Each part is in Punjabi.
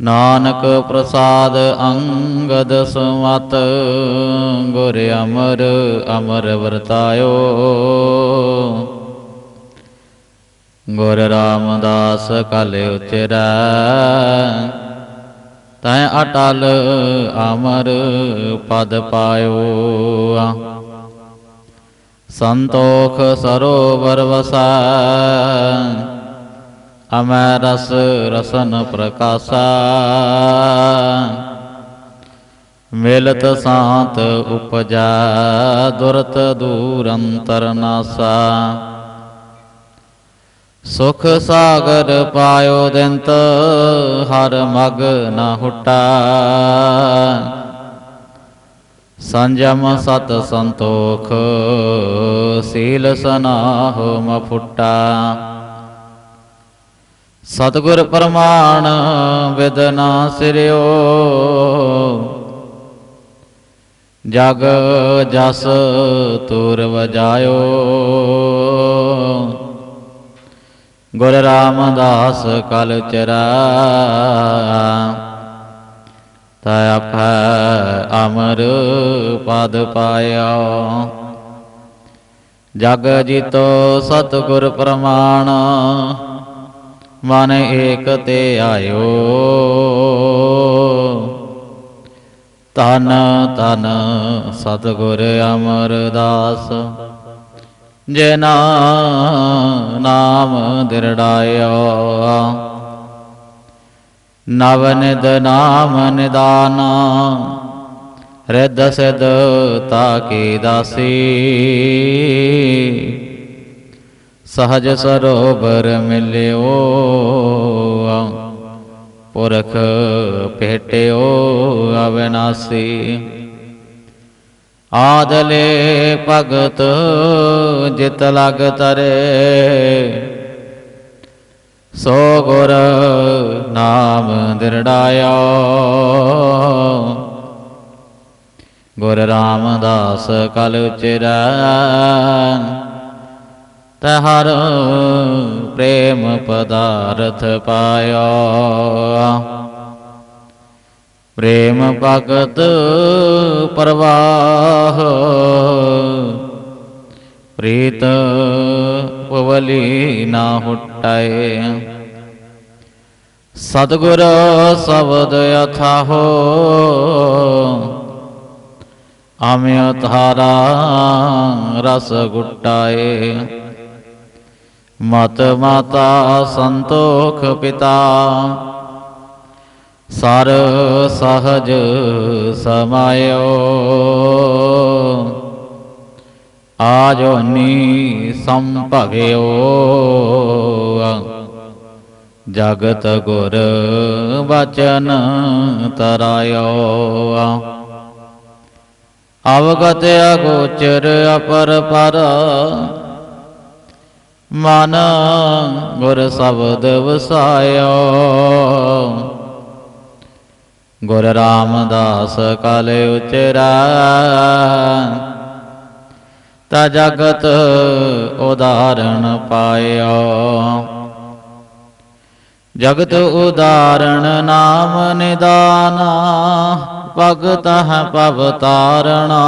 ਨਾਨਕ ਪ੍ਰਸਾਦ ਅੰਗਦ ਸੁਮਤ, ਗੁਰ ਅਮਰ ਅਮਰ ਵਰਤਾਇਓ। ਗੁਰ ਰਾਮਦਾਸ ਕਲ ਉਚਰੈ, ਤੈ ਅਟਲ ਅਮਰ ਪਦ ਪਾਇਓ। ਸੰਤੋਖ ਸਰੋਵਰ ਵਸੈ ਅਮੈ ਰਸ ਰਸਨ ਪ੍ਰਕਾਸ਼ਾ। ਮਿਲਤ ਸਾਤ ਉਪਜਾ, ਦੁਰਤ ਦੂਰ ਅੰਤਰ ਨਾਸਾ। ਸੁਖ ਸਾਗਰ ਪਾਇਓ ਦਿੰਤ, ਹਰ ਮਗ ਨਾ ਹੁਟਾ। ਸੰਜਮ ਸਤ ਸੰਤੋਖ, ਸੀਲ ਸਨਾਹ ਮਫੁੱਟਾ ਸਤਿਗੁਰ ਪ੍ਰਮਾਣ ਵਿਦਨਾ ਸਿਰਿਓ। ਜਗ ਜਸ ਤੁਰ ਵਜਾਇਓ। ਗੁਰ ਰਾਮਦਾਸ ਕਲ ਚਰਾ। ਤਾ ਆਪੈ ਅਮਰ ਪਦ ਪਾਇਆ। ਜਗ ਜੀਤੋ ਸਤਿਗੁਰ ਪ੍ਰਮਾਣ ਮਨ ਏਕ ਤੇ ਆਇਓ। ਤਨ ਤਨ ਸਤਿਗੁਰ ਅਮਰਦਾਸ ਜਿਨਾ ਨਾਮ ਦਿਰੜਾਇਆ। ਨਵ ਨਿਦ ਨਾਮ ਨਿਦਾਨ, ਰਿੱਧ ਸਿਧ ਤਾਕੀ ਦਾਸੀ। ਸਹਜ ਸਰੋਵਰ ਮਿਲਿਓ। ਪੁਰਖ ਭੇਟਿਓ ਅਵਿਨਾਸੀ। ਆਦਲੇ ਭਗਤ ਜਿਤ ਲਗ ਤਰੇ। ਸੋ ਗੁਰ ਨਾਮ ਦਿਰੜਾਇਆ। ਗੁਰ ਰਾਮਦਾਸ ਕਲ ਉਚਰੈ। ਤਹਰ ਪ੍ਰੇਮ ਪਦਾਰਥ ਪਾਇਆ। ਪ੍ਰੇਮ ਭਗਤ ਪ੍ਰਵਾਹ, ਪ੍ਰੀਤ ਪਵਲੀ ਨਾ ਹੁਟਾਏ। ਸਤਿਗੁਰ ਸ਼ਬਦ ਅਥਾਹੋ ਆਮਿ ਤਾਰਾ ਰਸ ਗੁਟਾਏ। ਮਤ ਮਾਤਾ ਸੰਤੋਖ ਪਿਤਾ। ਸਰ ਸਹਜ ਸਮਾਇਓ। ਆਜੋਨੀ ਸੰਭਗਿਓ ਜਗਤ ਗੁਰ ਬਚਨ ਤਰਾਇਓ। ਅਵਗਤ ਅਗੋਚਰ ਅਪਰ ਪਰ ਮਨ ਗੁਰ ਸ਼ਬਦ ਵਸਾਇਓ। ਗੁਰ ਰਾਮਦਾਸ ਕਲ ਉਚਰਾ। ਤਾ ਜਗਤ ਉਦਾਹਰਣ ਪਾਇਓ। ਜਗਤ ਉਦਾਹਰਣ ਨਾਮ ਨਿਦਾਨਾ। ਭਗਤ ਹੈ ਪਵਤਾਰਣਾ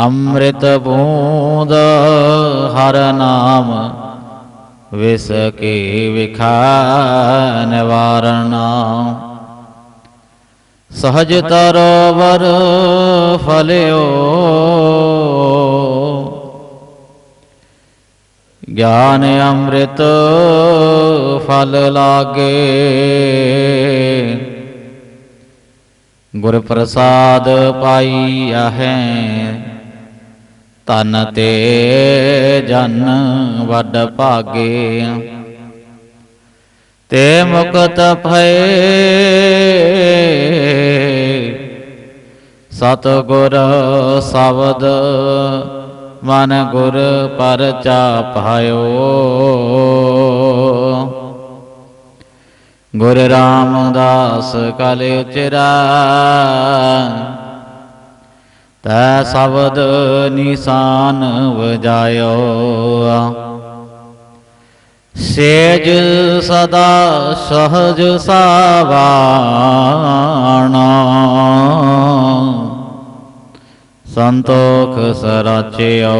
ਅੰਮ੍ਰਿਤ ਬੂੰਦ ਹਰ ਨਾਮ ਵਿਸ ਕੇ ਵਿਖਾ ਨਿਵਾਰਣਾ ਸਹਜ ਤਰਵਰ ਫਲਿਓ। ਗਿਆਨ ਅੰਮ੍ਰਿਤ ਫਲ ਲਾਗੇ। ਗੁਰ ਪ੍ਰਸਾਦ ਪਾਈਆ ਹੈ ਤਨ ਤੇ ਜਨ ਵੱਡ ਭਾਗੇ। ਤੇ ਮੁਕਤ ਭਏ ਸਤ ਗੁਰ ਸ਼ਬਦ ਮਨ ਗੁਰ ਪਰਚਾ ਪਾਇਓ ਗੁਰ ਰਾਮਦਾਸ ਕਲ ਉਚਰਾ ਤੈ ਸ਼ਬਦ ਨਿਸ਼ਾਨ ਵਜਾਇਓ। ਸੇਜ ਸਦਾ ਸਹਜ ਸਾਵਾਣਾ। ਸੰਤੋਖ ਸਰਾਚਿਓ।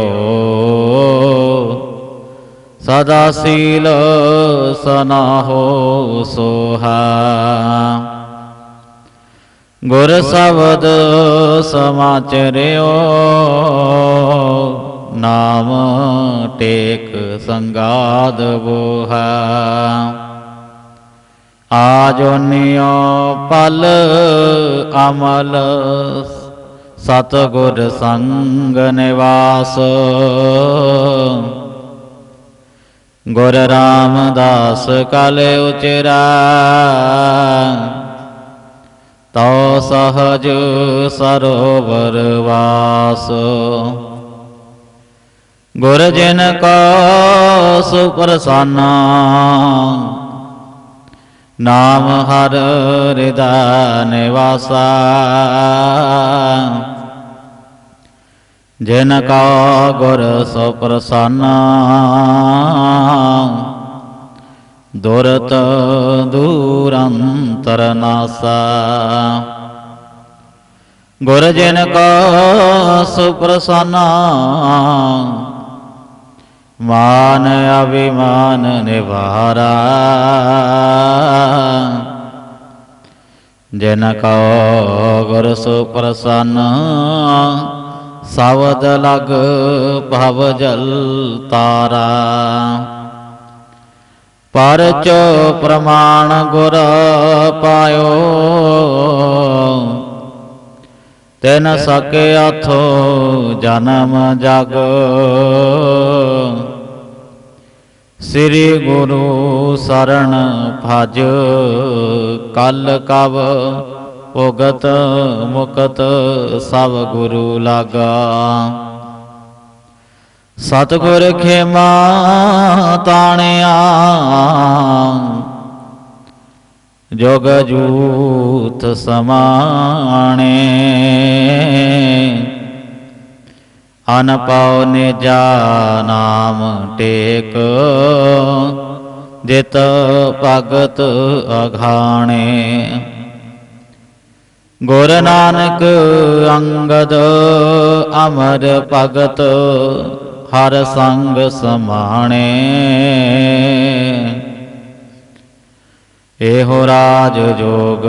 ਸਦਾ ਸੀਲ ਸਨਾਹੋ ਸੋਹਾ। ਗੁਰ ਸ਼ਬਦ ਸਮਾਚਰਿਓ, ਨਾਮ ਟੇਕ ਸੰਗਾਦ ਬੋਹ। ਬੋਹਾ ਆਜੋਨਿਓ ਪਲ ਅਮਲ ਸਤ ਗੁਰ ਸੰਗ ਨਿਵਾਸ। ਗੁਰ ਰਾਮਦਾਸ ਕਲ ਉਚਰਾ ਤਉ ਸਹਜ ਸਰੋਵਰ ਵਾਸ। ਗੁਰ ਜਿਨ ਕੋ ਸੁਪਰਸਾਨਾ, ਨਾਮ ਹਰ ਹਿਰਦਾ ਨਿਵਾਸਾ। ਜਿਨ ਕਾ ਗੁਰ ਸੋ ਦੁਰਤ ਦੂਰੰਤਰ ਨਾਸਾ। ਗੁਰ ਜਿਨ ਕਾ ਸੋ ਮਾਨ ਅਭਿਮਾਨ ਨਿਵਾਰਾ। ਜਿਨ ਕੋ ਗੁਰ ਸੋ ਸਵਦ ਲਗ ਭਵ ਜਲ ਤਾਰਾ। ਪਰਚੋ ਪ੍ਰਮਾਣ ਗੁਰ ਪਾਇਓ। ਤੈਨ ਸਕੇ ਆਥੋ ਜਨਮ ਜਗ। ਸ੍ਰੀ ਗੁਰੂ ਸਰਣ ਭਜ ਕਲ ਕਵ ਉਗਤ ਮੁਕਤ ਸਭ ਗੁਰੂ ਲਾਗਾ। ਸਤਿਗੁਰ ਖੇਮਾ ਤਾਣਿਆ। ਜੋਗ ਜੂਤ ਸਮਾਣੇ। ਅਨ ਪਾਉ ਨਿਜਾ ਨਾਮ ਟੇਕ। ਜਿਤ ਭਗਤ ਅਘਾਣੇ। ਗੁਰ ਨਾਨਕ ਅੰਗਦ ਅਮਰ ਭਗਤ। ਹਰ ਸੰਗ ਸਮਾਣੇ। ਇਹੋ ਰਾਜ ਜੋਗ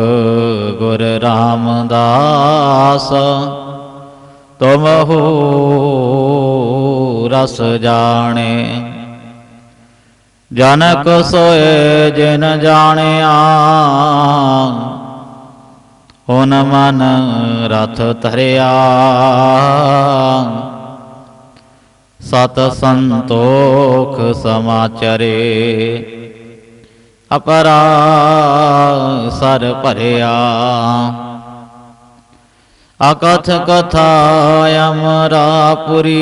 ਗੁਰ ਰਾਮਦਾਸ, ਤੁਮ ਹੋ ਰਸ ਜਾਣੇ। ਜਨਕ ਸੋਏ ਜਿਨ ਜਾਣਿਆ ਹੁਨ ਮਨ ਰਥ ਧਰਿਆ। ਸਤ ਸੰਤੋਖ ਸਮਾਚਰੇ। ਅਪਰਾ ਸਰ ਭਰਿਆ। ਅਕਥ ਕਥਾ ਅਮਰਾਪੁਰੀ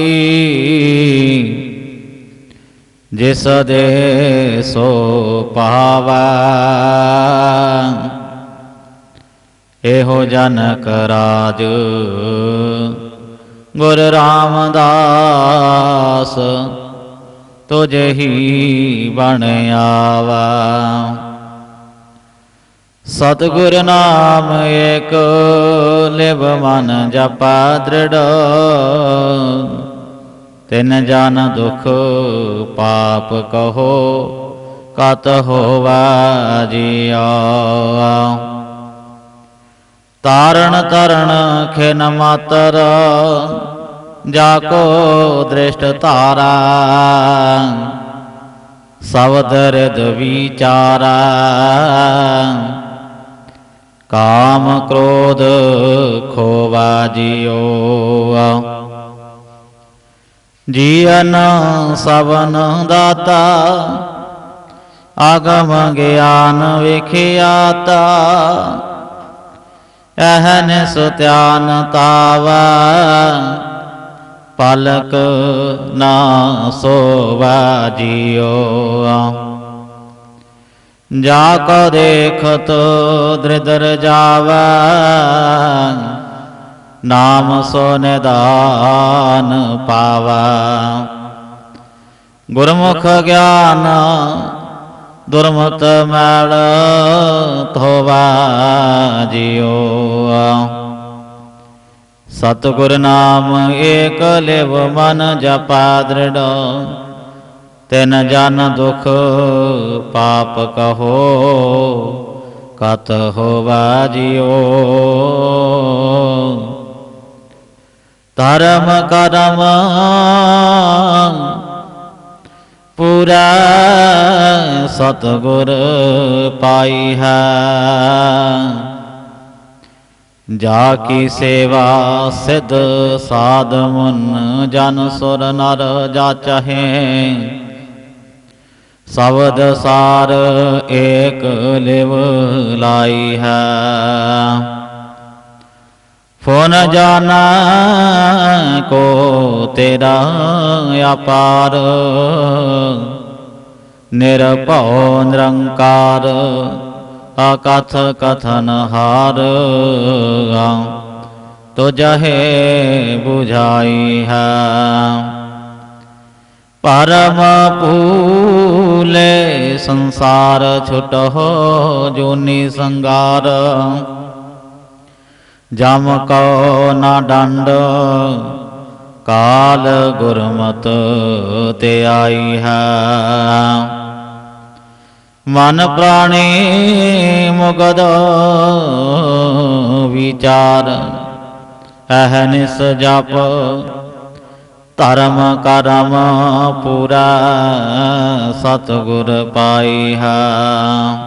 ਜਿਸ ਦੇ ਸੋ ਪਾਵੈ ਇਹੋ ਜਨਕ ਰਾਜ। ਗੁਰ ਰਾਮਦਾਸ, ਤੁਝ ਹੀ ਬਣ ਆਵਾ। ਸਤਿਗੁਰ ਨਾਮ ਏਕ, ਲਿਵ ਮਨ ਜਪਾ ਦ੍ਰਿੜ। ਤਿਨ ਜਨ ਦੁਖ ਪਾਪ ਕਹੋ, ਕਤ ਹੋਵਾ ਜੀਆ ਤਾਰਨ ਤਰਣ ਖਿਨ ਮਾਤਰ, ਜਾ ਕੋ ਦ੍ਰਿਸ਼ਟ ਧਾਰਾ। ਸਬਦ ਰਿਦ ਵਿਚਾਰਾ। ਕਾਮ ਕ੍ਰੋਧ ਖੋਵਾ ਜਿਓ ਜੀਵਨ ਸਵਨ ਦਾਤਾ, ਆਗਮ ਗਿਆਨ ਵਿਖਿਆਤਾ। ਅਹਨ ਸੁਤਿਆਨ ਤਾਵਾ ਪਲਕ ਨਾ ਸੋਵਾ ਜਿਓ ਜਾ ਕੋ ਦੇਖਤ ਦ੍ਰਿਦਰ ਜਾਵਾ, ਨਾਮ ਸੋ ਨਿਦਾਨ ਪਾਵਾ। ਗੁਰਮੁਖ ਗਿਆਨ ਦੁਰਮਤ ਮੈਲ ਧੋਵਾ ਜਿਉ। ਸਤਿਗੁਰ ਨਾਮ ਏਕ ਲਿਵ ਮਨ ਜਪਾ ਦ੍ਰਿੜ, ਤਿਨ ਜਨ ਦੁਖ ਪਾਪ ਕਹੋ, ਕਤ ਹੋਵਾ ਜਿਓ ਧਰਮ ਕਰਮ ਪੂਰਾ ਸਤਿਗੁਰ ਪਾਈ ਹੈ। ਜਾ ਕੀ ਸੇਵਾ ਸਿਧ ਸਾਧ ਮੁਨ, ਜਨ ਸੁਰ ਨਰ ਜਾ ਚਾਹੇ। ਸਬਦ ਸਾਰ ਏਕ ਲਿਵ ਲਾਈ ਹੈ। ਫੋਨ ਜਾਣਾ ਕੋ ਤੇਰਾ ਅਪਾਰ। ਨਿਰਭਉ ਨਿਰੰਕਾਰ, ਅਕਥ ਕਥਨ ਹਾਰ। ਤੁਝੇ 부ਝਾਈ ਹੈ। ਪਰਮ ਪੂਲੇ ਸੰਸਾਰ ਛੁਟਹੁ ਜੋਨੀ ਸੰਗਾਰ। ਜਮ ਕਉ ਨਾ ਡੰਡ। ਕਾਲ ਗੁਰਮਤ ਤੇ ਆਈ ਹੈ। ਮਨ ਪ੍ਰਾਣੀ ਮੁਗਦ ਵਿਚਾਰ। ਅਹਨਿਸ ਜਪ। ਧਰਮ ਕਰਮ ਪੂਰਾ ਸਤਿਗੁਰ ਪਾਈ ਹੈ।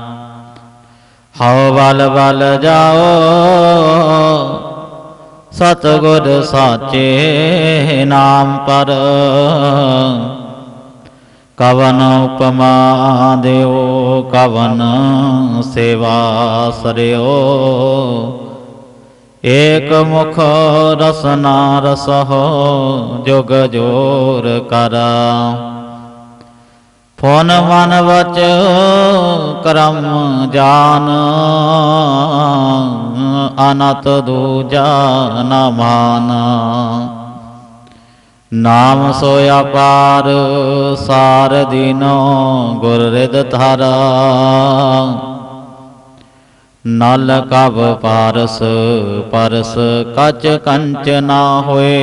ਹਉ ਬਲ ਬਲ ਜਾਓ, ਸਤਿਗੁਰ ਸਾਚੇ ਨਾਮ ਪਰ। ਕਵਨ ਉਪਮਾ ਦਿਓ, ਕਵਨ ਸੇਵਾ ਸਰਿਓ। ਏਕ ਮੁਖ ਰਸਨਾ ਰਸਹੁ, ਜੁਗ ਜੋਰ ਕਰਾ। ਫੋਨ ਮਨ ਵਚ ਕਰਮ ਜਾਨ, ਅਨਤ ਦੂਜਾ ਨ ਨਾਮ ਸੋਇਆ ਪਾਰ ਸਾਰ ਦਿਨੋ ਗੁਰ ਰਿਦ ਧਾਰਾ। ਨਲ ਕਬ ਪਾਰਸ, ਪਰਸ ਕਚ ਕੰਚ ਨਾ ਹੋਏ।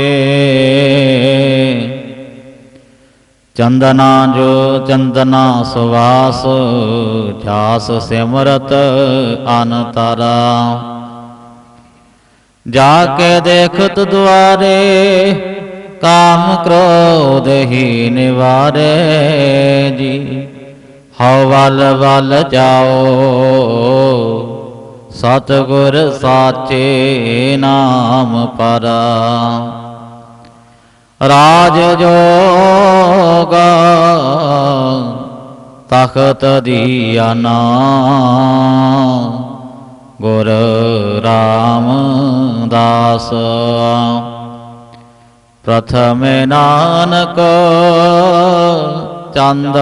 ਚੰਦਨਾ ਜੋ ਚੰਦਨਾ ਸੁਵਾਸ ਜਾਸ ਸਿਮਰਤ ਅਨਤਰਾ। ਜਾ ਕੇ ਦੇਖਤ ਦੁਆਰੇ, ਕਾਮ ਕ੍ਰੋਧ ਹੀ ਨਿਵਾਰੇ ਜੀ। ਹਉ ਵਲ ਵਲ ਜਾਓ, ਸਤਿਗੁਰ ਸਾਚੇ ਨਾਮ ਪਰਾ। ਰਾਜ ਜੋਗ ਤਖਤ ਦੀਆਨਾ ਗੁਰ ਰਾਮਦਾਸ। ਪ੍ਰਥਮ ਨਾਨਕ ਚੰਦ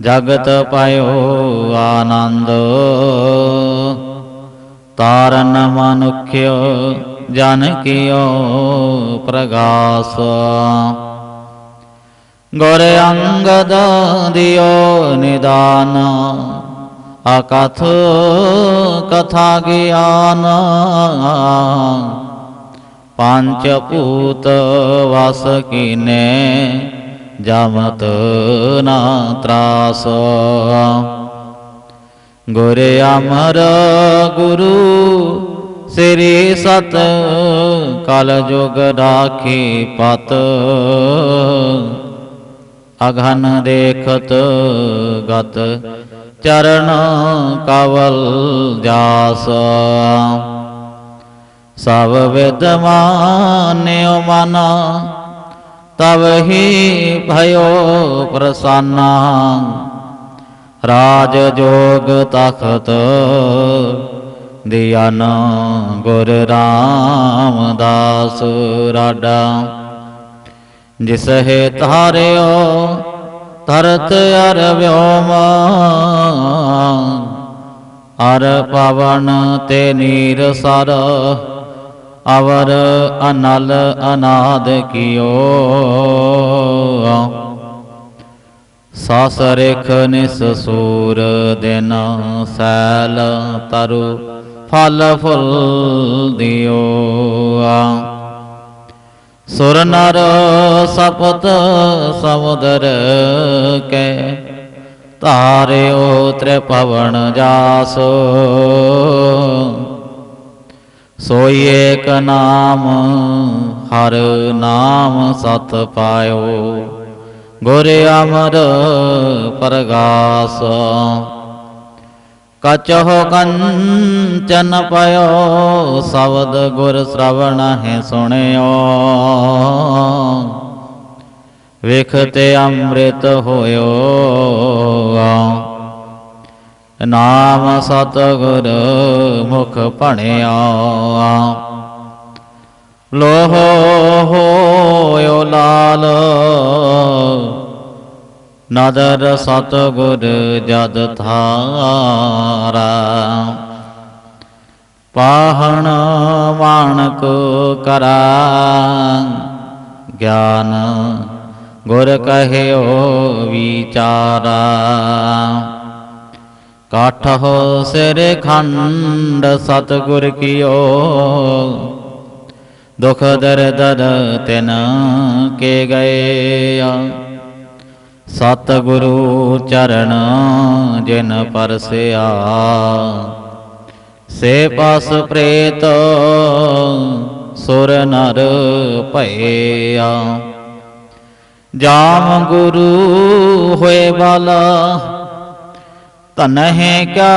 ਜਗਤ ਪਾਇਓ ਆਨੰਦ। ਤਾਰਨ ਮਨੁਖਿਓ ਜਨ ਕੀਓ ਪ੍ਰਗਾਸ। ਗੁਰ ਅੰਗਦ ਦਿਓ ਨਿਦਾਨ, ਅਕਥ ਕਥਾ ਗਿਆਨ। ਪੰਚ ਭੂਤ ਵਸ ਕੀਨੇ, ਜਮਤ ਨਾ ਤਰਾਸ। ਗੁਰ ਅਮਰ ਗੁਰੂ ਸ੍ਰੀ ਸਤ ਕਲ ਜੁਗ ਰਾਖੀ ਪਤ। ਅਗਨ ਦੇਖਤ ਗਤ ਚਰਨ ਕਵਲ ਜਾਸ। ਸਭ ਵਿਦਮਾਨਿਓ ਮਨਾ ਤਬ ਹੀ ਭਇਓ ਪ੍ਰਸੰਨਾ। ਰਾਜ ਜੋਗ ਤਖਤ ਦਿਆਨ ਗੁਰ ਰਾਮਦਾਸ ਰਾਡਾ। ਜਿਸ ਹੈ ਧਾਰਿਓ, ਧਰਤ ਅਰ ਵਿਓਮ ਅਰ ਪਵਨ ਤੇ ਨੀਰ ਸਰ, ਅਵਰ ਅਨਲ ਅਨਾਦ ਕੀਓ। ਸਾਸਰਿਖ ਨਿਸ ਸੂਰ ਦਿਨ, ਸੈਲ ਤਰੂ। ਫਲ ਫੁੱਲ ਦਿਓ ਆ। ਸੁਰ ਨਰ ਸਪਤ ਸਮੁਦਰ ਕੈ ਧਾਰਿਓ ਤ੍ਰਿਪਵਨ ਜਾਸ। ਸੋਈ ਏਕ ਨਾਮ, ਹਰ ਨਾਮ ਸਤ ਪਾਇਓ। ਗੁਰ ਅਮਰ ਪਰਗਾਸ। ਕਚਹੁ ਕੰਚਨ ਪਇਓ ਸ਼ਬਦ ਗੁਰ ਸ਼ਰਵਣ ਹੈ ਸੁਣਿਓ ਵਿਖਤੇ ਅੰਮ੍ਰਿਤ ਹੋਇਓ ਨਾਮ ਸਤ ਗੁਰ ਮੁਖ ਭਣਿਆ ਲੋਹ ਹੋਇਓ ਲਾਲ ਨਦਰ ਸਤ ਗੁਰ ਜਦ ਥਾਰਾ ਪਾਹਣ ਮਾਣਕ ਕਰਾ ਗਿਆਨ ਗੁਰ ਕਹਿਓ ਵਿਚਾਰਾ। ਕਾਠੋ ਸਿਰ ਖੰਡ ਸਤਗੁਰ ਕੀਓ। ਦੁਖ ਦਰਦ ਤਿਨ ਕੇ ਗਏ ਸਤਿਗੁਰੂ ਚਰਨ ਜਿਨ ਪਰਸਿਆ। ਸੇ ਪਸ ਪ੍ਰੇਤ ਸੁਰ ਨਰ ਭਇਆ। ਜਾਮ ਗੁਰੂ ਹੋਏ ਵਾਲਾ ਤਨਹਿ ਕਿਆ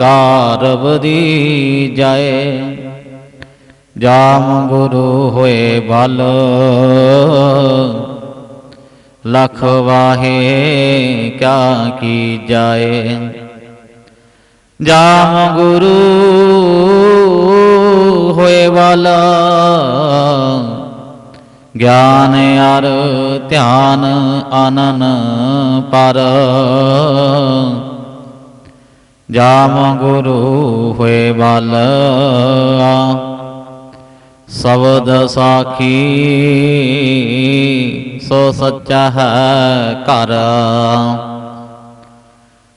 ਗਾਰਵ ਦੀ ਜਾਏ। ਜਾਮ ਗੁਰੂ ਹੋਏ ਬਲ ਲਖ ਵਾਹੇ ਕਿਆ ਕੀ ਜਾਏ। ਜਾਮ ਗੁਰੂ ਹੋਏ ਵਾਲਾ। ਗਿਆਨ ਅਰ ਧਿਆਨ ਆਨਨ ਪਰ। ਜਾਮ ਗੁਰੂ ਹੋਏ ਬਲ ਸਬਦ ਸਾਖੀ ਸੋ ਸੱਚਾ ਹੈ ਘਰ।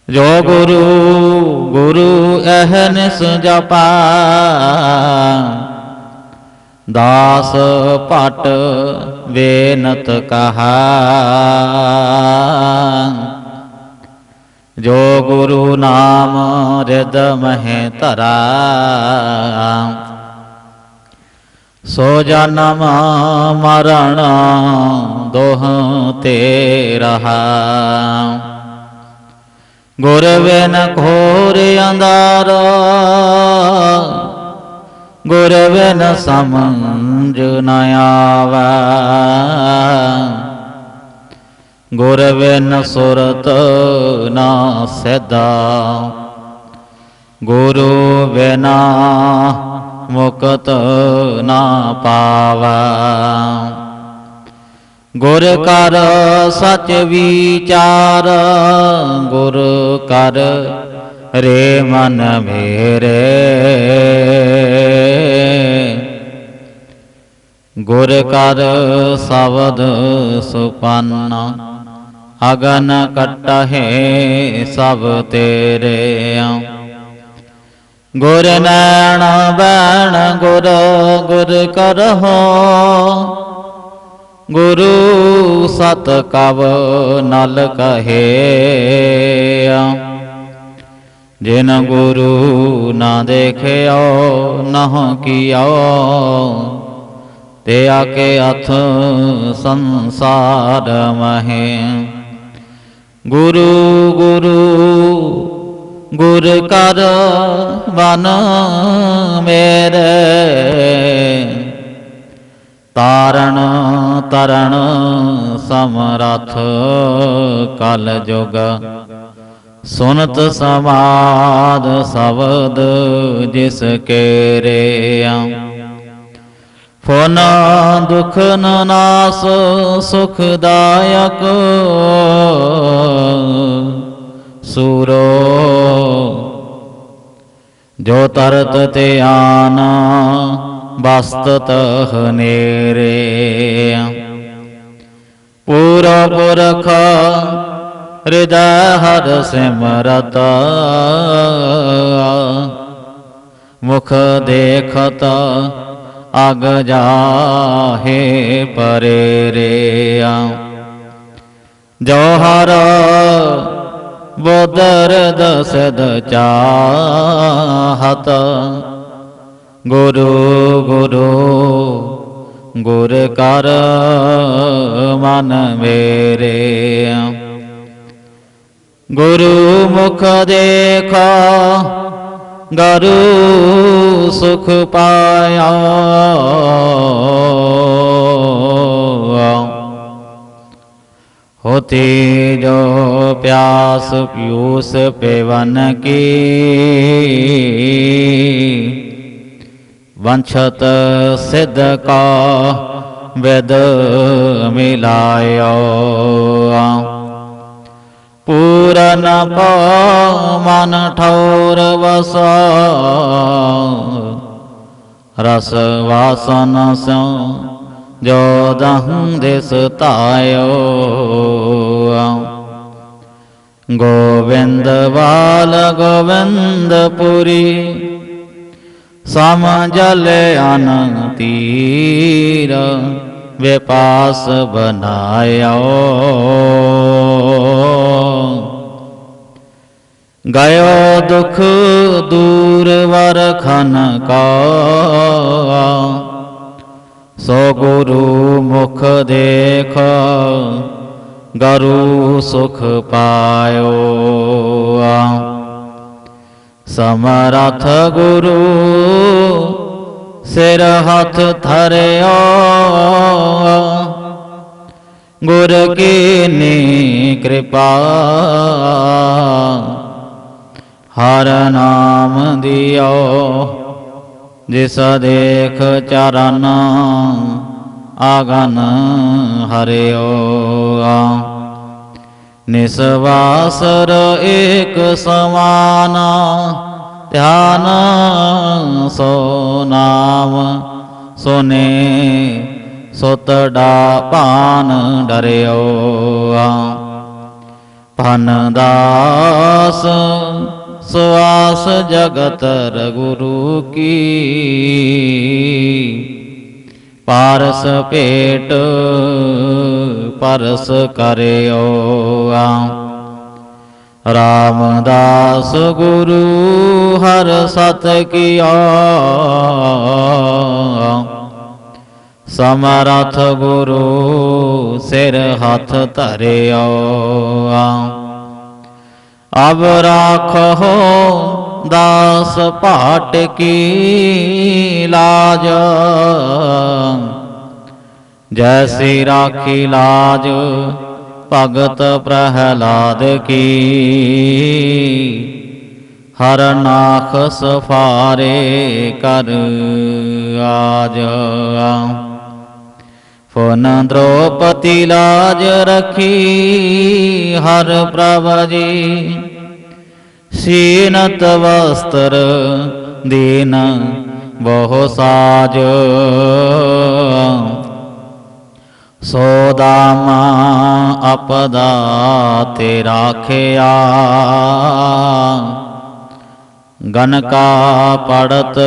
ਜੋ ਗੁਰੂ ਗੁਰੂ ਅਹਨਿਸ ਜਪਾ। ਦਾਸ ਭਟ ਵੇਨਤ ਕਹਾ। ਜੋ ਗੁਰੂ ਨਾਮ ਰਿਦ ਮਹਿ ਧਰਾ। ਸੋ ਜਨਮ ਮਰਨ ਦੋਹ ਤੇ ਰਹਾ। ਗੁਰ ਬਿਨ ਘੋਰ ਅੰਧਾਰ। ਗੁਰ ਬਿਨ ਸਮਝ ਨ ਆਵੈ। ਗੁਰ ਬਿਨ ਸੁਰਤ ਨਾ ਸਦਾ। ਗੁਰੂ ਬਿਨਾ ਮੁਕਤ ਨਾ ਪਾਵੈ। ਗੁਰ ਕਰ ਸਚ ਵਿਚਾਰ, ਗੁਰ ਕਰ ਰੇ ਮਨ ਮੇਰੇ। ਗੁਰ ਕਰ ਸਬਦ ਸੁਪੰਨ, ਅਗਨ ਕਟਹਿ ਸਭ ਤੇਰੇ ਗੁਰ ਨੈਣ ਬੈਣ ਗੁਰ ਗੁਰ ਕਰਹੁ ਗੁਰੂ ਸਤ ਕਵ ਨਲ ਕਹੇ ਜਿਨ ਗੁਰੂ ਨਾ ਦੇਖਿਓ, ਨਹ ਕੀਓ। ਤੇ ਆਕੇ ਅਥ ਸੰਸਾਰ ਮਹੇ। ਗੁਰੂ ਗੁਰੂ, ਗੁਰ ਕਰ ਬਨ ਮੇਰੇ। ਤਾਰਨ ਤਰਨ ਸਮਰਥ ਕਲ ਜੁਗ। ਸੁਨਤ ਸਮਾਦ ਸ਼ਬਦ ਜਿਸ ਕੇ ਕੇਰੇ ਫੋਨ ਦੁਖ ਨ ਨਾਸ ਸੁਖਦਾਇਕ। ਸੂਰੋ ਜੋ ਤਰਤ ਤੇ ਆਨ ਬਸਤਤ ਹਨੇਰੇ। ਪੂਰਾ ਪੁਰਖ ਹਿਰਦੈ ਹਰ ਸਿਮਰਤ। ਮੁਖ ਦੇਖਤ ਅਗ ਜਾਹੇ ਪਰੇ ਰੇ ਜੋ ਹਰ ਬੋਦਰ ਦਸਦ ਚਾਹਤ। ਗੁਰੂ ਗੁਰੂ ਗੁਰ ਕਰ ਮਨ ਮੇਰੇ ਗੁਰੂ ਮੁਖ ਦੇਖਾ ਗਰੂ ਸੁਖ ਪਾਇਆ होती जो प्यास पीयूष पेवन की ਵੰਛਤ ਸਿੱਧ ਕਾ ਵਿਦ ਮਿਲਾਇਓ। ਪੂਰਨ ਪਉ ਮਨ ਠੌਰ ਵਸ। ਰਸ ਵਾਸਨ ਸੋ ਜੋ ਦਹੰ ਦਿਸ ਤਾਇਓ ਗੋਵਿੰਦ ਵਾਲ ਗੋਵਿੰਦ ਸਮ ਜਲ ਅਨ ਤੀਰ, ਵਿਪਾਸ ਬਨਾਇਓ। ਗਇਓ ਦੁਖ ਦੂਰ ਵਰ ਖਨ ਕਾ। ਸੋ ਗੁਰੂ ਮੁਖ ਦੇਖ, ਗਰੂ ਸੁਖ ਪਾਇਓ। ਸਮਰਥ ਗੁਰੂ, ਸਿਰ ਹੱਥ ਧਰਿਓ। ਗੁਰ ਕੀ ਕਿਰਪਾ, ਹਰ ਨਾਮ ਦਿਓ। ਜਿਸ ਦੇਖ ਚਰਨ ਆਗਨ ਹਰਿਓ। ਨਿਸਵਾਸਰ ਏਕ ਸਮਾਨ, ਧਿਆਨ ਸੋ ਨਾਮ, ਸੋਨੇ ਸੁਤ ਡਾ ਪਾਨ ਡਰਿਓ ਭਨ ਦਾਸ ਸਵਾਸ ਜਗਤ ਰਗੁਰੂ ਕੀ। ਪਾਰਸ ਭੇਟ, ਪਰਸ ਕਰਿਓ। ਆ ਰਾਮਦਾਸ ਗੁਰੂ ਹਰ ਸਤ ਕੀਆ। ਸਮਰਥ ਗੁਰੂ ਸਿਰ ਹੱਥ ਧਰਿਓ ਆ ਅਬ ਰਾਖੋ ਦਾਸ ਭਾਟ ਕੀ ਲਾਜ। ਜੈਸੀ ਰਾਖੀ ਲਾਜ। ਭਗਤ ਪ੍ਰਹਿਲਾਦ ਕੀ? ਹਰ ਨਾਖ ਸਫਾਰੇ ਕਰ ਆਜ ਫਨ ਦ੍ਰੋਪਤੀ ਲਾਜ ਰਖੀ ਹਰ ਪ੍ਰਭ ਜੀ। ਸੀਨਤ ਵਸਤਰ ਦੀਨ ਬਹੁ ਸਾਜ। ਸੋਦਾਮ ਅਪਦਾ ਤੇ ਰਾਖਿਆ। ਗਨ ਕਾ ਪੜਤ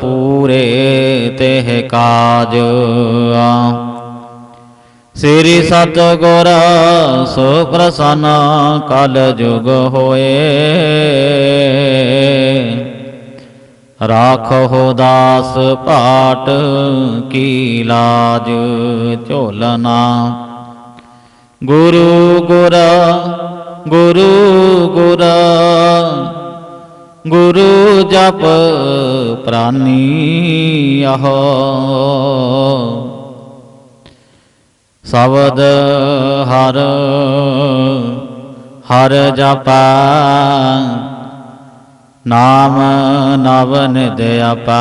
ਪੂਰੇ ਤੇ ਕਾਜ। ਸ੍ਰੀ ਸਤ ਗੁਰ ਸੋ ਪ੍ਰਸੰਨ ਕਲ ਜੁਗ ਹੋਏ। ਰਾਖੋ ਦਾਸ ਪਾਟ ਕੀ ਲਾਜ ਝੋਲਨਾ। ਗੁਰੂ ਗੁਰ ਗੁਰੂ ਗੁਰ, ਗੁਰੂ ਜਪ ਪ੍ਰਾਨੀ ਆਹੋ। ਸ਼ਬਦ ਹਰ ਹਰ ਜਪਾ, ਨਾਮ ਨਵ ਨਿਦ ਆਪਾ।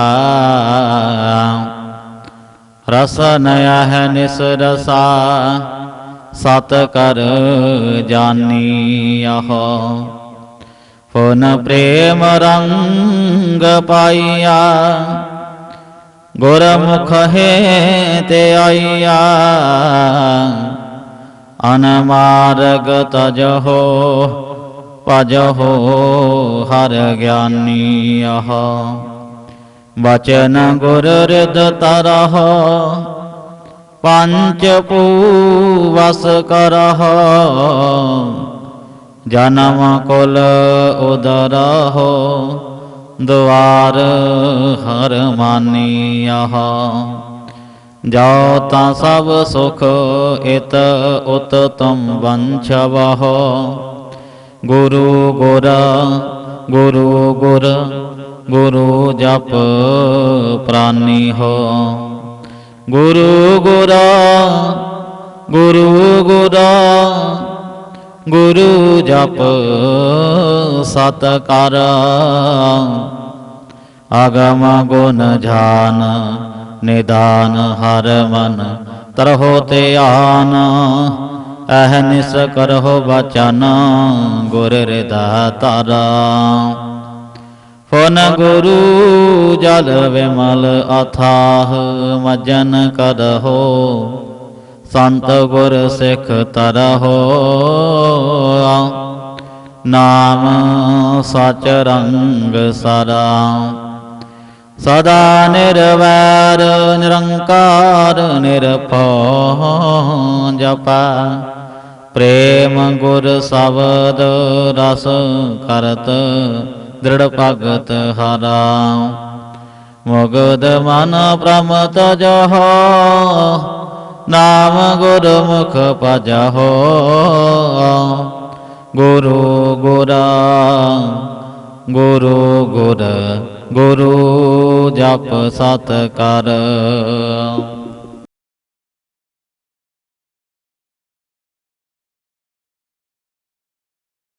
ਰਸ ਨਯ ਹੈ ਨਿਸ ਰਸਾ ਸਤ ਕਰ ਜਾਨੀ ਆਹੋ। ਫੁਨ ਪ੍ਰੇਮ ਰੰਗ ਪਾਈਆ, ਗੁਰਮੁਖ ਹੈ ਤੇ ਆਈਆ। ਅਨਮਾਰਗ ਤਜ ਹੋ, ਭਜ ਹੋ ਹਰ ਗਿਆਨੀ ਆਹ। ਬਚਨ ਗੁਰ ਰਿਦ ਤਰਹ ਪੰਚ ਪੂਵਸ ਕਰਹ। ਜਨਮ ਕੁਲ ਉਦਰਹੁ। ਦੁਆਰ ਹਰ ਮਾਨੀ ਆਹ। ਜੋ ਤਾਂ ਸਭ ਸੁਖ ਇਤ ਉਤ ਤੁਮ ਵੰਛਵਹ ਗੁਰੂ ਗੁਰ ਗੁਰੂ ਗੁਰ, ਗੁਰੂ ਜਪ ਪ੍ਰਾਨੀ ਹੋ। ਗੁਰੂ ਗੁਰਾ ਗੁਰੂ ਗੁਰਾ, ਗੁਰੂ ਜਪ ਸਤ ਕਰ ਆਗਮ ਗੁਣ ਜਾਨ, ਨਿਦਾਨ ਹਰ ਮਨ, ਤਰਹੁ ਧਿਆਨ। ਅਹਨਿਸ ਕਰਹੁ ਬਚਨ, ਗੁਰ ਰਿਦਾ ਤਾਰਾ ਫਨ ਗੁਰੂ ਜਲ ਵਿਮਲ ਅਥਾਹ, ਮਜਨ ਕਰਹੁ ਸੰਤ ਗੁਰ ਸਿੱਖ ਤਰਹੁ ਨਾਮ ਸਚ ਰੰਗ ਸਦਾ ਸਦਾ ਨਿਰਵੈਰ, ਨਿਰੰਕਾਰ, ਨਿਰਭਉ ਜਪਾ। ਪ੍ਰੇਮ ਗੁਰ ਸ਼ਬਦ ਰਸ ਕਰਤ ਦ੍ਰਿੜ ਭਗਤ ਹਰਾ। ਮਗਦ ਮਨ ਪ੍ਰਮਤ ਜਹ। ਨਾਮ ਗੁਰਮੁਖ ਭਜਹੁ। ਗੁਰੂ ਗੁਰਾ। ਗੁਰੂ ਗੁਰ। ਗੁਰੂ ਜਪ ਸਤ ਕਰ